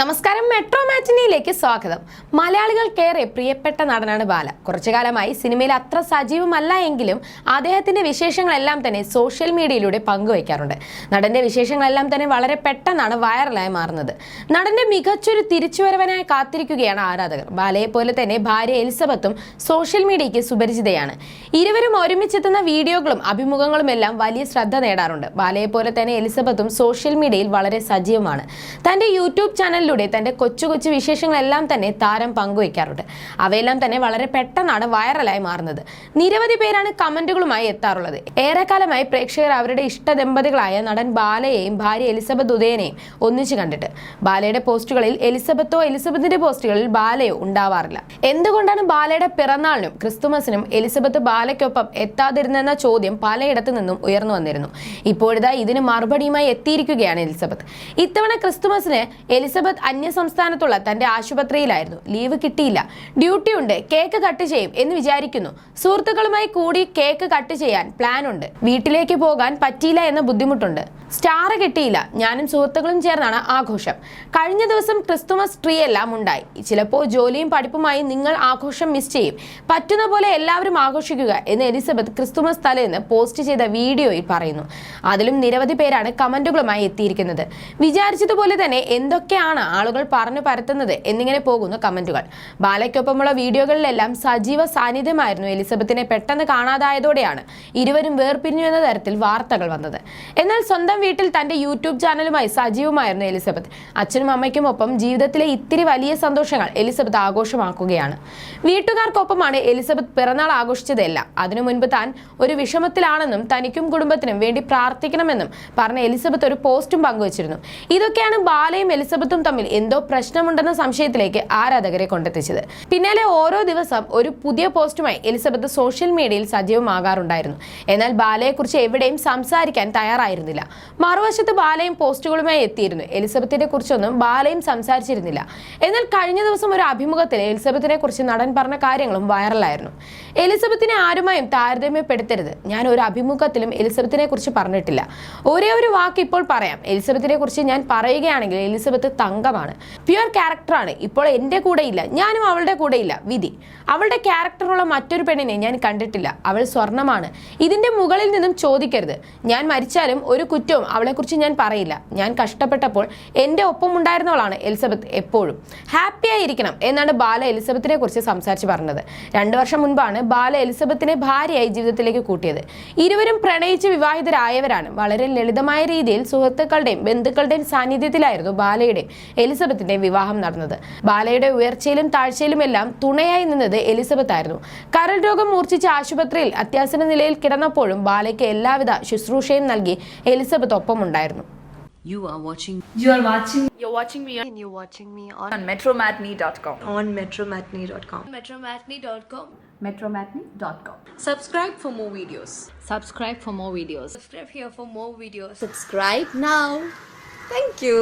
നമസ്കാരം മെട്രോ മാറ്റിനിയിലേക്ക് സ്വാഗതം. മലയാളികൾക്കേറെ പ്രിയപ്പെട്ട നടനാണ് ബാല. കുറച്ചു കാലമായി സിനിമയിൽ അത്ര സജീവമല്ല എങ്കിലും അദ്ദേഹത്തിന്റെ വിശേഷങ്ങളെല്ലാം തന്നെ സോഷ്യൽ മീഡിയയിലൂടെ പങ്കുവയ്ക്കാറുണ്ട്. നടന്റെ വിശേഷങ്ങളെല്ലാം തന്നെ വളരെ പെട്ടെന്നാണ് വൈറലായി മാറുന്നത്. നടന്റെ മികച്ചൊരു തിരിച്ചുവരവനായി കാത്തിരിക്കുകയാണ് ആരാധകർ. ബാലയെ പോലെ തന്നെ ഭാര്യ എലിസബത്തും സോഷ്യൽ മീഡിയയ്ക്ക് സുപരിചിതയാണ്. ഇരുവരും ഒരുമിച്ചെത്തുന്ന വീഡിയോകളും അഭിമുഖങ്ങളും എല്ലാം വലിയ ശ്രദ്ധ നേടാറുണ്ട്. ബാലയെ പോലെ തന്നെ എലിസബത്തും സോഷ്യൽ മീഡിയയിൽ വളരെ സജീവമാണ്. തന്റെ യൂട്യൂബ് ചാനലിലൂടെ തന്റെ കൊച്ചു കൊച്ചു വിശേഷങ്ങളെല്ലാം തന്നെ താരം പങ്കുവയ്ക്കാറുണ്ട്. അവയെല്ലാം തന്നെ വളരെ പെട്ടെന്നാണ് വൈറലായി മാറുന്നത്. നിരവധി പേരാണ് കമന്റുകളുമായി എത്താറുള്ളത്. ഏറെക്കാലമായി പ്രേക്ഷകർ അവരുടെ ഇഷ്ട ദമ്പതികളായ നടൻ ബാലയെയും ഭാര്യ എലിസബത്ത് ഉദയനെയും ഒന്നിച്ചു കണ്ടിട്ട്. ബാലയുടെ പോസ്റ്റുകളിൽ എലിസബത്തോ എലിസബത്തിന്റെ പോസ്റ്റുകളിൽ ബാലയോ ഉണ്ടാവാറില്ല. എന്തുകൊണ്ടാണ് ബാലയുടെ പിറന്നാളിനും ക്രിസ്തുമസിനും എലിസബത്ത് ബാലയ്ക്കൊപ്പം എത്താതിരുന്നെന്ന ചോദ്യം പലയിടത്തു നിന്നും ഉയർന്നു വന്നിരുന്നു. ഇപ്പോഴിതാ ഇതിന് മറുപടിയുമായി എത്തിയിരിക്കുകയാണ് എലിസബത്ത്. ഇത്തവണ ക്രിസ്തുമസിന് എലിസബത്ത് അന്യ സംസ്ഥാനത്തുള്ള തന്റെ ആശുപത്രിയിലായിരുന്നു. ലീവ് കിട്ടിയില്ല. ഡ്യൂട്ടി ഉണ്ട്. കേക്ക് കട്ട് ചെയ്യും എന്ന് വിചാരിക്കുന്നു. സുഹൃത്തുക്കളുമായി കൂടി കേക്ക് കട്ട് ചെയ്യാൻ പ്ലാൻ ഉണ്ട്. വീട്ടിലേക്ക് പോകാൻ പറ്റിയില്ല എന്ന ബുദ്ധിമുട്ടുണ്ട്. സ്റ്റാർ കിട്ടിയില്ല. ഞാനും സുഹൃത്തുക്കളും ചേർന്നാണ് ആഘോഷം. കഴിഞ്ഞ ദിവസം ക്രിസ്തുമസ് ട്രീ എല്ലാം ഉണ്ടായി. ചിലപ്പോൾ ജോലിയും പഠിപ്പുമായി നിങ്ങൾ ആഘോഷം മിസ് ചെയ്യും. പറ്റുന്ന പോലെ എല്ലാവരും ആഘോഷിക്കുക എന്ന് എലിസബത്ത് ക്രിസ്തുമസ് തലേന്ന് പോസ്റ്റ് ചെയ്ത വീഡിയോയിൽ പറയുന്നു. അതിലും നിരവധി പേരാണ് കമന്റുകളുമായി എത്തിയിരിക്കുന്നത്. വിചാരിച്ചതുപോലെ തന്നെ എന്തൊക്കെയാണ് ആളുകൾ പറഞ്ഞു പരത്തുന്നത് എന്നിങ്ങനെ പോകുന്നു കമന്റുകൾ. ബാലയ്ക്കൊപ്പമുള്ള വീഡിയോകളിലെല്ലാം സജീവ സാന്നിധ്യമായിരുന്നു എലിസബത്തിനെ പെട്ടെന്ന് കാണാതായതോടെയാണ് ഇരുവരും വേർപിരിഞ്ഞു എന്ന തരത്തിൽ വാർത്തകൾ വന്നത്. എന്നാൽ സ്വന്തം വീട്ടിൽ തന്റെ യൂട്യൂബ് ചാനലുമായി സജീവമായിരുന്നു എലിസബത്ത്. അച്ഛനും അമ്മയ്ക്കും ഒപ്പം ജീവിതത്തിലെ ഇത്തിരി വലിയ സന്തോഷങ്ങൾ എലിസബത്ത് ആഘോഷമാക്കുകയാണ്. വീട്ടുകാർക്കൊപ്പമാണ് എലിസബത്ത് പിറന്നാൾ ആഘോഷിച്ചതെല്ലാം. അതിനു മുൻപ് താൻ ഒരു വിഷമത്തിലാണെന്നും തനിക്കും കുടുംബത്തിനും വേണ്ടി പ്രാർത്ഥിക്കണമെന്നും പറഞ്ഞ എലിസബത്ത് ഒരു പോസ്റ്റും പങ്കുവച്ചിരുന്നു. ഇതൊക്കെയാണ് ബാലയും എലിസബത്തും തമ്മിൽ എന്തോ പ്രശ്നമുണ്ടെന്ന സംശയത്തിലേക്ക് ആരാധകരെ കൊണ്ടെത്തിച്ചത്. പിന്നാലെ ഓരോ ദിവസം ഒരു പുതിയ പോസ്റ്റുമായി എലിസബത്ത് സോഷ്യൽ മീഡിയയിൽ സജീവമാകാറുണ്ടായിരുന്നു. എന്നാൽ ബാലയെക്കുറിച്ച് എവിടെയും സംസാരിക്കാൻ തയ്യാറായിരുന്നില്ല. മറുവശത്ത് ബാലയും പോസ്റ്റുകളുമായി എത്തിയിരുന്നു. എലിസബത്തിനെ കുറിച്ചൊന്നും ബാലയും സംസാരിച്ചിരുന്നില്ല. എന്നാൽ കഴിഞ്ഞ ദിവസം ഒരു അഭിമുഖത്തിൽ എലിസബത്തിനെ കുറിച്ച് നടൻ പറഞ്ഞ കാര്യങ്ങളും വൈറലായിരുന്നു. എലിസബത്തിനെ ആരുമായും താരതമ്യപ്പെടുത്തരുത്. ഞാൻ ഒരു അഭിമുഖത്തിലും എലിസബത്തിനെ കുറിച്ച് പറഞ്ഞിട്ടില്ല. ഒരേ ഒരു വാക്ക് ഇപ്പോൾ പറയാം. എലിസബത്തിനെ കുറിച്ച് ഞാൻ പറയുകയാണെങ്കിൽ എലിസബത്ത് തങ്കമാണ് പ്യുവർ ക്യാരക്ടറാണ് ഇപ്പോൾ എന്റെ കൂടെ ഇല്ല. ഞാനും അവളുടെ കൂടെ ഇല്ല. വിധി. അവളുടെ ക്യാരക്ടറുള്ള മറ്റൊരു പെണ്ണിനെ ഞാൻ കണ്ടിട്ടില്ല. അവൾ സ്വർണമാണ്. ഇതിന്റെ മുകളിൽ നിന്നും ചോദിക്കരുത്. ഞാൻ മരിച്ചാലും ഒരു കുറ്റവും അവളെക്കുറിച്ച് ഞാൻ പറയില്ല. ഞാൻ കഷ്ടപ്പെട്ടപ്പോൾ എന്റെ ഒപ്പം ഉണ്ടായിരുന്നവളാണ് എലിസബത്ത് എപ്പോഴും. ഹാപ്പിയായിരിക്കണം എന്നാണ് ബാല എലിസബത്തിനെ കുറിച്ച് സംസാരിച്ച് പറഞ്ഞത്. രണ്ടു വർഷം മുൻപാണ് ബാല എലിസബത്തിനെ ഭാര്യയായി ജീവിതത്തിലേക്ക് കൂട്ടിയത്. ഇരുവരും പ്രണയിച്ച് വിവാഹിതരായവരാണ്. വളരെ ലളിതമായ രീതിയിൽ സുഹൃത്തുക്കളുടെയും ബന്ധുക്കളുടെയും സാന്നിധ്യത്തിലായിരുന്നു ബാലയുടെയും എലിസബത്തിന്റെയും വിവാഹം നടന്നത് ബാലയുടെ ഉയർച്ചയിലും താഴ്ചയിലും എല്ലാം തുണയായി നിന്നത് എലിസബത്ത് ആയിരുന്നു കരൾ രോഗം മൂർച്ഛിച്ച ആശുപത്രിയിൽ അത്യാസന നിലയിൽ കിടന്നപ്പോഴും ബാലയ്ക്ക് എല്ലാവിധ ശുശ്രൂഷയും നൽകി എലിസബത്ത് ഒപ്പം ഉണ്ടായിരുന്നു You are watching You are watching You're watching me on, and you're watching me on, on metromatney.com. on metromatney.com. metromatney.com. metromatney.com. Subscribe for more videos. subscribe for more videos. Subscribe here for more videos. Subscribe now. Thank you.